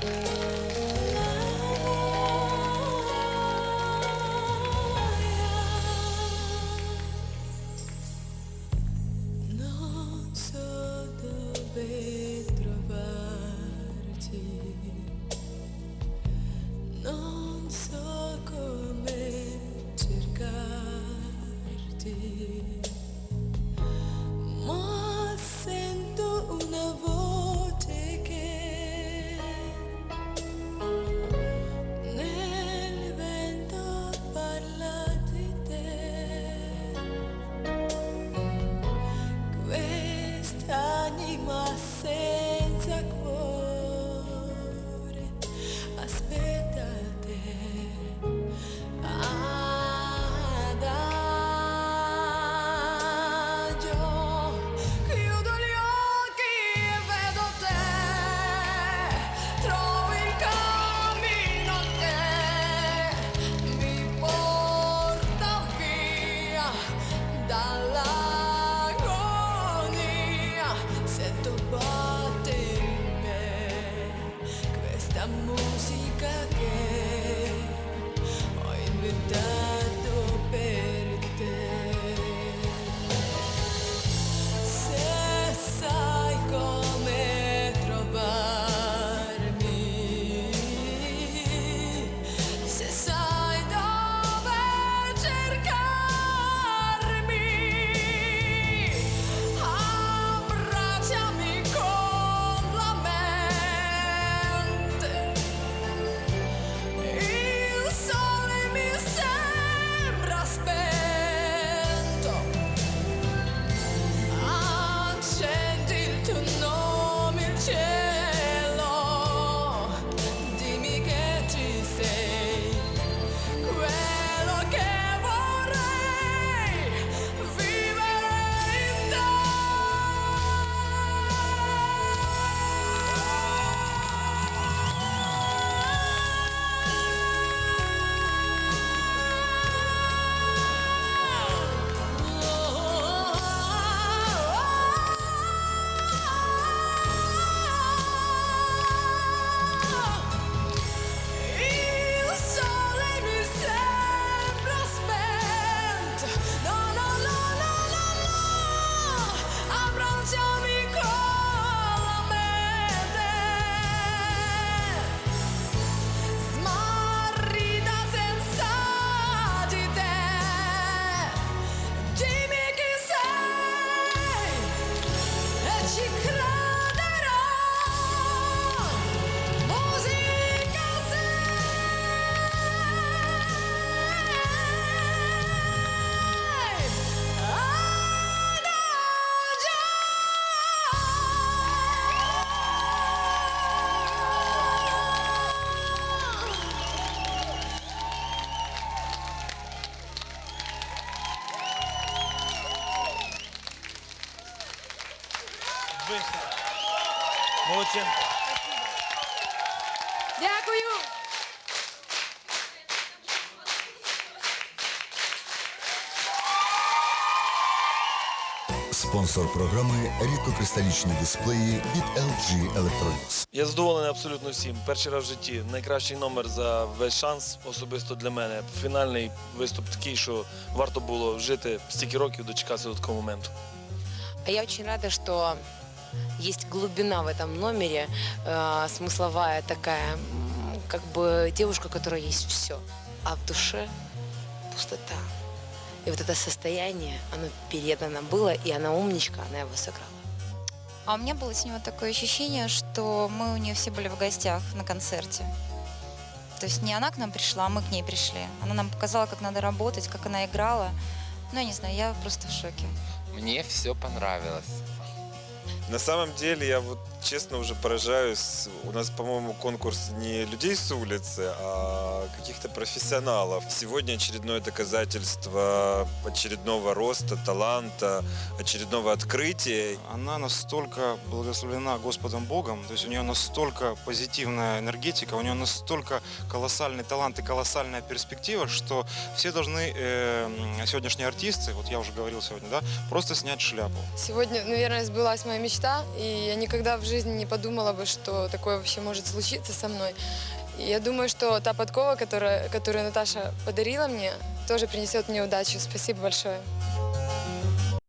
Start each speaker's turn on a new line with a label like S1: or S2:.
S1: Thank you. anima ser. ang musika kay
S2: Молодці.
S3: Дякую.
S4: Спонсор програми рідкокристалічні дисплеї від LG Electronics.
S2: Я задоволений абсолютно всім. Перший раз в житті. Найкращий номер за весь шанс особисто для мене. Фінальний виступ такий, що варто було жити стільки років, дочекатися до такого моменту.
S5: А я очень рада, что есть глубина в этом номере, э, смысловая такая, как бы девушка, у которой есть все, а в душе пустота. И вот это состояние, оно передано было, и она умничка, она его сыграла.
S6: А у меня было с него такое ощущение, что мы у нее все были в гостях на концерте. То есть не она к нам пришла, а мы к ней пришли. Она нам показала, как надо работать, как она играла. Ну, я не знаю, я просто в шоке.
S7: Мне все понравилось.
S3: На самом деле, я вот честно уже поражаюсь. У нас, по-моему, конкурс не людей с улицы, а каких-то профессионалов. Сегодня очередное доказательство очередного роста, таланта, очередного открытия.
S7: Она настолько благословлена Господом Богом, то есть у нее настолько позитивная энергетика, у нее настолько колоссальный талант и колоссальная перспектива, что все должны, э, сегодняшние артисты, вот я уже говорил сегодня, да, просто снять шляпу.
S8: Сегодня, наверное, сбылась моя мечта, и я никогда в жизни не подумала бы, что такое вообще может случиться со мной. И я думаю, что та подкова, которая, которую Наташа подарила мне, тоже принесет мне удачу. Спасибо большое.